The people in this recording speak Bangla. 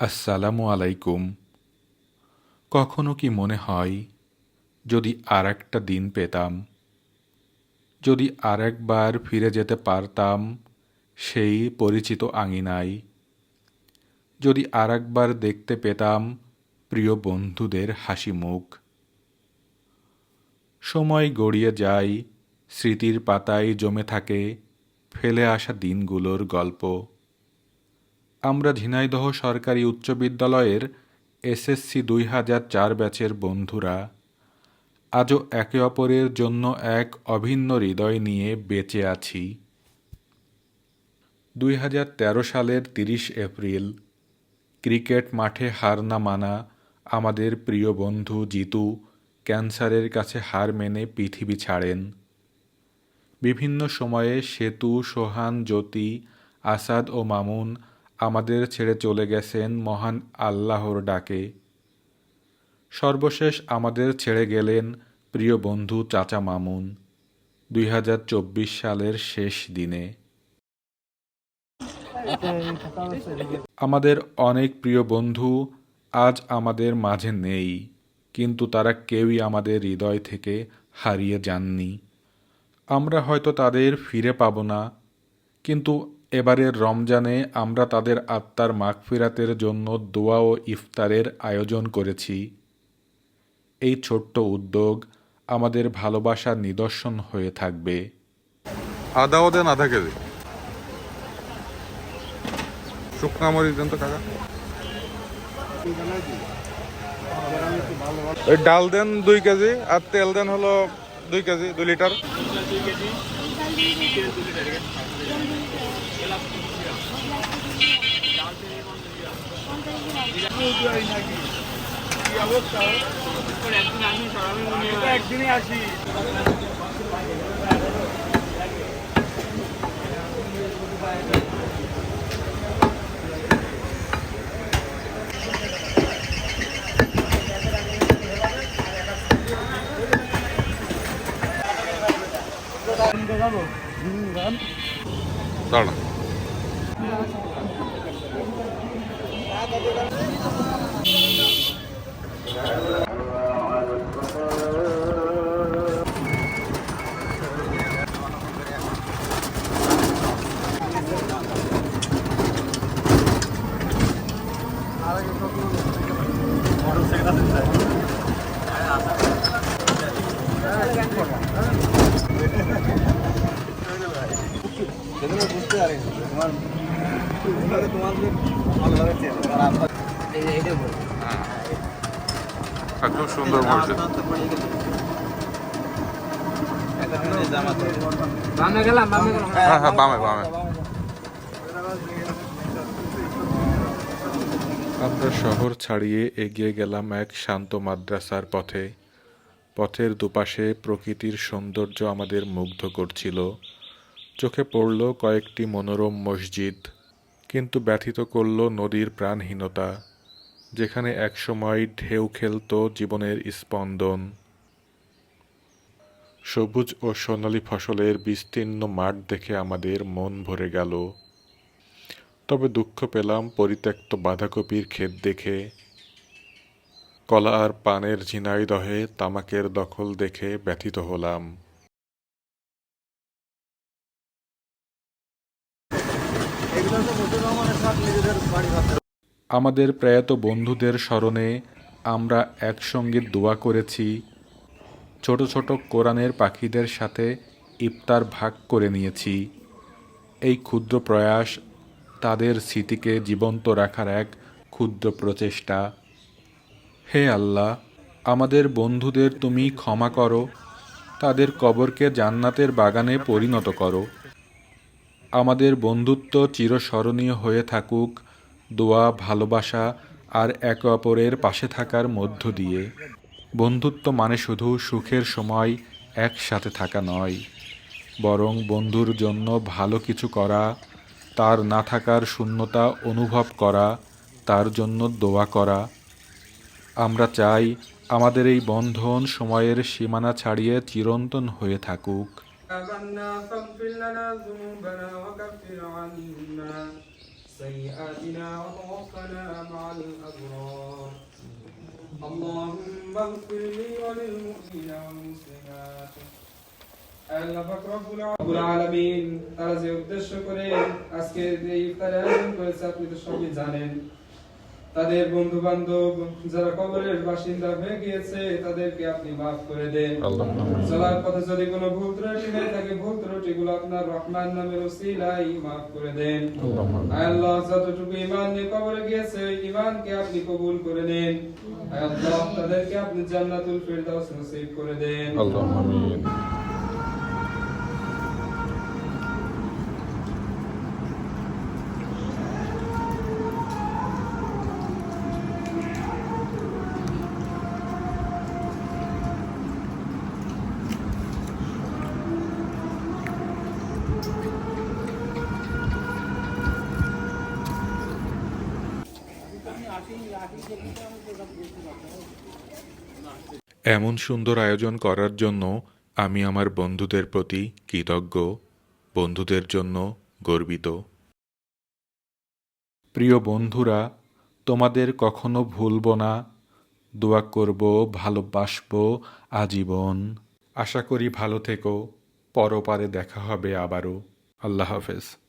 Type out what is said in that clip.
আসসালামু আলাইকুম। কখনো কি মনে হয়, যদি আর একটা দিন পেতাম, যদি আর একবার ফিরে যেতে পারতাম সেই পরিচিত আঙিনায়, যদি আর একবার দেখতে পেতাম প্রিয় বন্ধুদের হাসি মুখ। সময় গড়িয়ে যায়, স্মৃতির পাতায় জমে থাকে ফেলে আসা দিনগুলোর গল্প। আমরা ঝিনাইদহ সরকারি উচ্চ বিদ্যালয়ের এসএসসি দুই হাজার চার ব্যাচের বন্ধুরা, আজও একে অপরের জন্য এক অভিন্ন হৃদয় নিয়ে বেঁচে আছি। দুই হাজার তেরো সালের তিরিশ এপ্রিল, ক্রিকেট মাঠে হার না মানা আমাদের প্রিয় বন্ধু জিতু ক্যান্সারের কাছে হার মেনে পৃথিবী ছাড়েন। বিভিন্ন সময়ে সেতু, সোহান, জ্যোতি, আসাদ ও মামুন আমাদের ছেড়ে চলে গেছেন মহান আল্লাহর ডাকে। সর্বশেষ আমাদের ছেড়ে গেলেন প্রিয় বন্ধু চাচা মামুন দুই হাজার চব্বিশ সালের শেষ দিনে। আমাদের অনেক প্রিয় বন্ধু আজ আমাদের মাঝে নেই, কিন্তু তারা কেউই আমাদের হৃদয় থেকে হারিয়ে যাননি। আমরা হয়তো তাদের ফিরে পাব না, কিন্তু এবারের রমজানে আমরা তাদের আত্মার মাগফিরাতের জন্য দোয়া ও ইফতারের আয়োজন করেছি। এই ছোট্ট উদ্যোগ আমাদের ভালোবাসার নিদর্শন হয়ে থাকবে। আদাও দেন আধা কেজি শুকনা মরিচ দেন তো কাকা। ডাল দেন দুই কেজি আর তেল দেন হলো দুই কেজি, দুই লিটার। একদিনই আসি দাঁড়ান আর হ্যাঁ হ্যাঁ আমরা শহর ছাড়িয়ে এগিয়ে গেলাম এক শান্ত মাদ্রাসার পথে। পথের দুপাশে প্রকৃতির সৌন্দর্য আমাদের মুগ্ধ করছিল। চোখে পড়ল কয়েকটি মনোরম মসজিদ। কিন্তু ব্যথিত করল নদীর প্রাণহীনতা, যেখানে একসময় ঢেউ খেলত জীবনের স্পন্দন। সবুজ ও সোনালী ফসলের বিস্তীর্ণ মাঠ দেখে আমাদের মন ভরে গেল। তবে দুঃখ পেলাম পরিত্যক্ত বাঁধাকপির ক্ষেত দেখে। কলা আর পানের ঝিনাইদহে তামাকের দখল দেখে ব্যথিত হলাম। আমাদের প্রয়াত বন্ধুদের স্মরণে আমরা একসঙ্গে দোয়া করেছি, ছোট ছোট কোরআনের পাখিদের সাথে ইফতার ভাগ করে নিয়েছি। এই ক্ষুদ্র প্রয়াস তাদের স্মৃতিকে জীবন্ত রাখার এক ক্ষুদ্র প্রচেষ্টা। হে আল্লাহ, আমাদের বন্ধুদের তুমি ক্ষমা করো, তাদের কবরকে জান্নাতের বাগানে পরিণত করো। আমাদের বন্ধুত্ব চিরস্মরণীয় হয়ে থাকুক, দোয়া, ভালোবাসা আর একে অপরের পাশে থাকার মধ্য দিয়ে। বন্ধুত্ব মানে শুধু সুখের সময় একসাথে থাকা নয়, বরং বন্ধুর জন্য ভালো কিছু করা, তার না থাকার শূন্যতা অনুভব করা, তার জন্য দোয়া করা। আমরা চাই আমাদের এই বন্ধন সময়ের সীমানা ছাড়িয়ে চিরন্তন হয়ে থাকুক। آمنا فاغفر لنا ذنوبنا وكفر عنا سيئاتنا وتوفنا مع الأبرار اللهم اغفر لي وللمؤمنين والمسلمات আল্লাহ পাক রব্বুল আ- রব্বুল আলামিন তারা যে উদ্দেশ্য করে আজকে এই ইফতারের আয়োজন করেছে আপনি তো সবই জানেন তাদের বন্ধু বান্ধব যারা কবরের বাসিন্দা হয়ে গিয়েছে তাদেরকে আপনি মাফ করে দেন। চলার পথে যদি কোনো ভুল ত্রুটি হয়ে থাকে ভুল ত্রুটি গুলো আপনার রহমান নামের ওসিলাই মাফ করে দেন। আল্লাহ যতটুকু ঈমান নিয়ে কবরে গিয়েছে ওই ঈমানকে আপনি কবুল করে নেন। আল্লাহ তাদেরকে আপনি জান্নাতুল ফিরদাউস নসিব করে দেন। এমন সুন্দর আয়োজন করার জন্য আমি আমার বন্ধুদের প্রতি কৃতজ্ঞ, বন্ধুদের জন্য গর্বিত। প্রিয় বন্ধুরা, তোমাদের কখনো ভুলব না, দোয়া করব, ভালোবাসব, আজীবন। আশা করি ভালো থেকো পরপারে দেখা হবে আবারও। আল্লাহ হাফেজ।